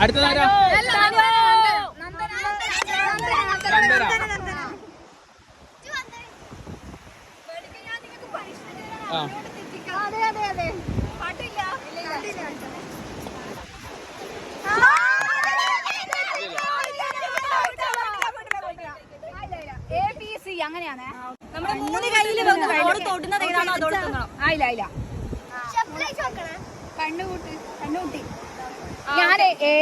അടുത്തതാരാ നന്ദന ആ. അങ്ങനെയാണ്. നമ്മുടെ മൂന്ന് കയ്യിൽ തൊടുന്നത്? ഏതാണോ അതോട് തിന്നണം ആയില്ല ആയില്ല കണ്ണുകൂട്ട് കണ്ണുകൂട്ടി. ഞാൻ എ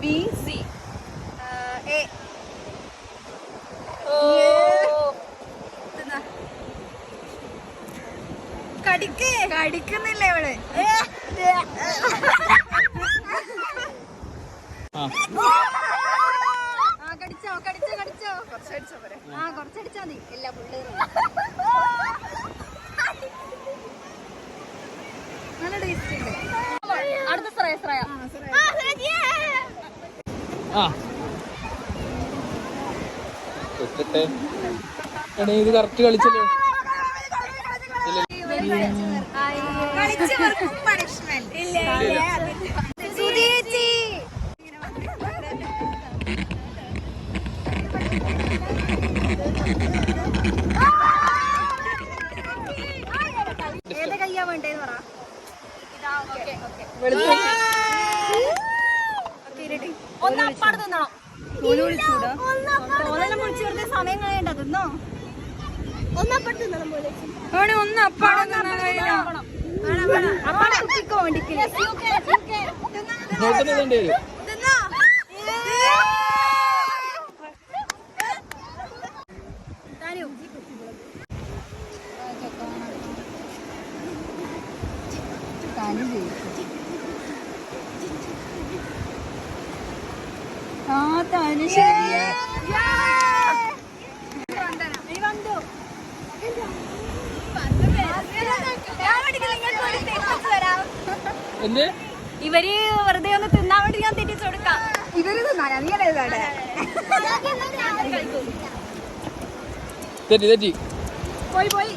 ബി സി. എ. കടിക്ക്. കടിക്കുന്നില്ല ഇവൾ. ആ. ആ കടിച്ചോ കടിച്ചോ കടിച്ചോ. കുറച്ചടിച്ചോ ആ കുറച്ചടിച്ചാ മതി. നല്ല ടേസ്റ്റ് ഉണ്ട്. അടുത്ത ശ്രേയ ശ്രേയ ആ. എടേ ഇത് കറക്റ്റ് കളിച്ചല്ലോ? ഏത് കയ്യാ വേണ്ടേന്ന് പറ. ഇതാ ഓക്കെ ഓക്കെ തിന്നണം. ഓലെല്ലാം വിളിച്ചു വെറുതെ സമയം കളയണ്ട തിന്നോ? ഒന്നപ്പാട് തിന്നണം പോലെ ഒന്ന് അപ്പാട് അപ്പാടെ കുട്ടിക്കോ വേണ്ടിക്കില്ല നോട്ടുന്നത് ഉണ്ട് തിന്നോ താനും ആ താന് ശരിയാ. എന്ത്? ഇവർ വെറുതെ ഒന്ന് തിന്നാൻ വേണ്ടി ഞാൻ തെറ്റിച്ചു കൊടുക്കാം. ഇവർ തിന്നാനാ? നീ അല്ലേ തെറ്റി തെറ്റി. പോയി പോയി.